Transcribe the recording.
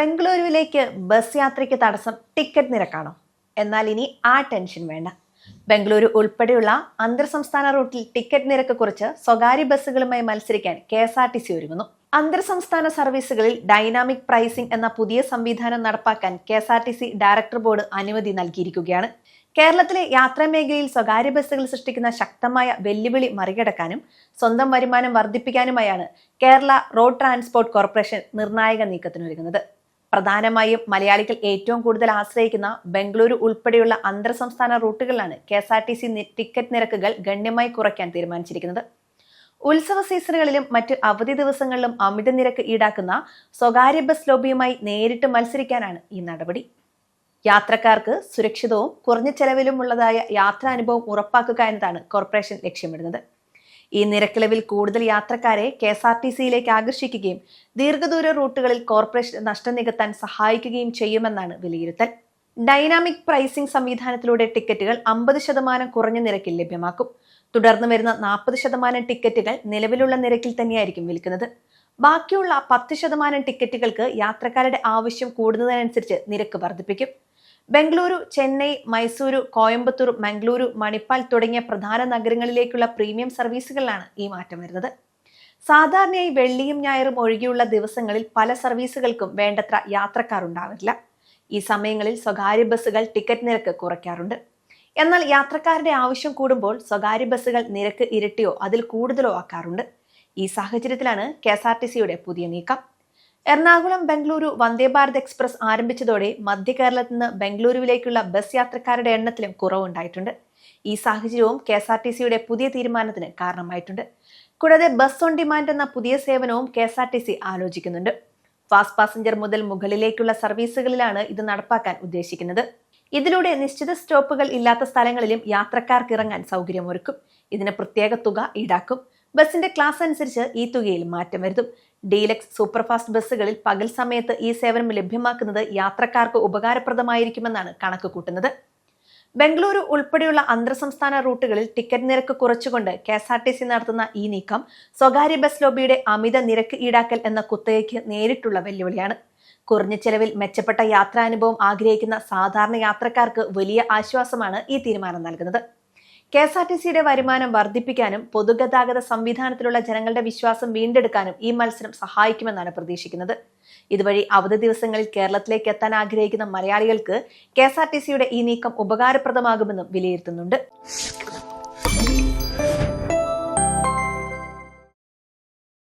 ബംഗളൂരുവിലേക്ക് bus യാത്രയ്ക്ക് തടസ്സം ticket നിരക്കാണോ? എന്നാൽ ഇനി ആ ടെൻഷൻ വേണ്ട. ബംഗളൂരു ഉൾപ്പെടെയുള്ള അന്തർ സംസ്ഥാന റൂട്ടിൽ ടിക്കറ്റ് നിരക്ക് കുറിച്ച് സ്വകാര്യ ബസ്സുകളുമായി മത്സരിക്കാൻ K S R T C ഒരുങ്ങുന്നു. അന്തർ സംസ്ഥാന സർവീസുകളിൽ ഡൈനാമിക് പ്രൈസിംഗ് എന്ന പുതിയ സംവിധാനം നടപ്പാക്കാൻ K S R T C director board അനുമതി നൽകിയിരിക്കുകയാണ്. കേരളത്തിലെ യാത്രാ മേഖലയിൽ സ്വകാര്യ ബസ്സുകൾ സൃഷ്ടിക്കുന്ന ശക്തമായ വെല്ലുവിളി മറികടക്കാനും സ്വന്തം വരുമാനം വർദ്ധിപ്പിക്കാനുമായാണ് കേരള റോഡ് ട്രാൻസ്പോർട്ട് കോർപ്പറേഷൻ നിർണായക നീക്കത്തിനൊരുങ്ങുന്നത്. പ്രധാനമായും മലയാളികൾ ഏറ്റവും കൂടുതൽ ആശ്രയിക്കുന്ന ബംഗളൂരു ഉൾപ്പെടെയുള്ള അന്തർ സംസ്ഥാന റൂട്ടുകളിലാണ് K S R T C ticket നിരക്കുകൾ ഗണ്യമായി കുറയ്ക്കാൻ തീരുമാനിച്ചിരിക്കുന്നത്. ഉത്സവ സീസണുകളിലും മറ്റ് അവധി ദിവസങ്ങളിലും അമിത നിരക്ക് ഈടാക്കുന്ന സ്വകാര്യ ബസ് ലോബിയുമായി നേരിട്ട് മത്സരിക്കാനാണ് ഈ നടപടി. യാത്രക്കാർക്ക് സുരക്ഷിതവും കുറഞ്ഞ ചെലവിലുമുള്ളതായ യാത്രാനുഭവം ഉറപ്പാക്കുക എന്നതാണ് കോർപ്പറേഷൻ ലക്ഷ്യമിടുന്നത്. ഈ നിരക്കിളവിൽ കൂടുതൽ യാത്രക്കാരെ കെ എസ് ആർ ടി സിയിലേക്ക് ആകർഷിക്കുകയും ദീർഘദൂര റൂട്ടുകളിൽ കോർപ്പറേഷൻ നഷ്ടം നികത്താൻ സഹായിക്കുകയും ചെയ്യുമെന്നാണ് വിലയിരുത്തൽ. ഡൈനാമിക് പ്രൈസിംഗ് സംവിധാനത്തിലൂടെ ടിക്കറ്റുകൾ അമ്പത് ശതമാനം കുറഞ്ഞ നിരക്കിൽ ലഭ്യമാക്കും. തുടർന്ന് വരുന്ന നാൽപ്പത് ശതമാനം ടിക്കറ്റുകൾ നിലവിലുള്ള നിരക്കിൽ തന്നെയായിരിക്കും വിൽക്കുന്നത്. ബാക്കിയുള്ള പത്ത് ശതമാനം ടിക്കറ്റുകൾക്ക് യാത്രക്കാരുടെ ആവശ്യം കൂടുന്നതിനനുസരിച്ച് നിരക്ക് വർദ്ധിപ്പിക്കും. ബംഗളൂരു ചെന്നൈ മൈസൂരു കോയമ്പത്തൂർ മംഗളൂരു മണിപ്പാൽ തുടങ്ങിയ പ്രധാന നഗരങ്ങളിലേക്കുള്ള പ്രീമിയം സർവീസുകളിലാണ് ഈ മാറ്റം വരുന്നത്. സാധാരണയായി വെള്ളിയും ഞായറും ഒഴികെയുള്ള ദിവസങ്ങളിൽ പല സർവീസുകൾക്കും വേണ്ടത്ര യാത്രക്കാർ ഉണ്ടാവില്ല. ഈ സമയങ്ങളിൽ സ്വകാര്യ ബസ്സുകൾ ടിക്കറ്റ് നിരക്ക് കുറയ്ക്കാറുണ്ട്. എന്നാൽ യാത്രക്കാരുടെ ആവശ്യം കൂടുമ്പോൾ സ്വകാര്യ ബസ്സുകൾ നിരക്ക് ഇരട്ടിയോ അതിൽ കൂടുതലോ ആക്കാറുണ്ട്. ഈ സാഹചര്യത്തിലാണ് കെ പുതിയ നീക്കം. എറണാകുളം ബംഗളൂരു വന്ദേ ഭാരത് എക്സ്പ്രസ് ആരംഭിച്ചതോടെ മധ്യ കേരളത്തിൽ നിന്ന് ബംഗളൂരുവിലേക്കുള്ള ബസ് യാത്രക്കാരുടെ എണ്ണത്തിലും കുറവുണ്ടായിട്ടുണ്ട്. ഈ സാഹചര്യവും കെ എസ് ആർ ടി സിയുടെ പുതിയ തീരുമാനത്തിന് കാരണമായിട്ടുണ്ട്. കൂടാതെ ബസ് ഓൺ ഡിമാൻഡ് എന്ന പുതിയ സേവനവും K S R T C ആലോചിക്കുന്നുണ്ട്. ഫാസ്റ്റ് പാസഞ്ചർ മുതൽ മുകളിലേക്കുള്ള സർവീസുകളിലാണ് ഇത് നടപ്പാക്കാൻ ഉദ്ദേശിക്കുന്നത്. ഇതിലൂടെ നിശ്ചിത സ്റ്റോപ്പുകൾ ഇല്ലാത്ത സ്ഥലങ്ങളിലും യാത്രക്കാർക്ക് ഇറങ്ങാൻ സൗകര്യമൊരുക്കും. ഇതിന് പ്രത്യേക തുക ഈടാക്കും. ബസിന്റെ ക്ലാസ് അനുസരിച്ച് ഈ തുകയിൽ മാറ്റം വരുത്തും. ഡീലക്സ് സൂപ്പർഫാസ്റ്റ് ബസ്സുകളിൽ പകൽ സമയത്ത് ഈ സേവനം ലഭ്യമാക്കുന്നത് യാത്രക്കാർക്ക് ഉപകാരപ്രദമായിരിക്കുമെന്നാണ് കണക്ക് കൂട്ടുന്നത്. ബംഗളൂരു ഉൾപ്പെടെയുള്ള അന്തർസംസ്ഥാന റൂട്ടുകളിൽ ടിക്കറ്റ് നിരക്ക് കുറച്ചുകൊണ്ട് K S R T C നടത്തുന്ന ഈ നീക്കം സ്വകാര്യ ബസ് ലോബിയുടെ അമിത നിരക്ക് ഈടാക്കൽ എന്ന കുത്തകയ്ക്ക് നേരിട്ടുള്ള വെല്ലുവിളിയാണ്. കുറഞ്ഞ ചെലവിൽ മെച്ചപ്പെട്ട യാത്രാനുഭവം ആഗ്രഹിക്കുന്ന സാധാരണ യാത്രക്കാർക്ക് വലിയ ആശ്വാസമാണ് ഈ തീരുമാനം നൽകുന്നത്. കെ എസ് ആർ ടി സിയുടെ വരുമാനം വർദ്ധിപ്പിക്കാനും പൊതുഗതാഗത സംവിധാനത്തിലുള്ള ജനങ്ങളുടെ വിശ്വാസം വീണ്ടെടുക്കാനും ഈ മത്സരം സഹായിക്കുമെന്നാണ് പ്രതീക്ഷിക്കുന്നത്. ഇതുവഴി അവധി ദിവസങ്ങളിൽ കേരളത്തിലേക്ക് എത്താൻ ആഗ്രഹിക്കുന്ന മലയാളികൾക്ക് കെ എസ് ആർ ടി സിയുടെ ഈ നീക്കം ഉപകാരപ്രദമാകുമെന്നും വിലയിരുത്തുന്നുണ്ട്.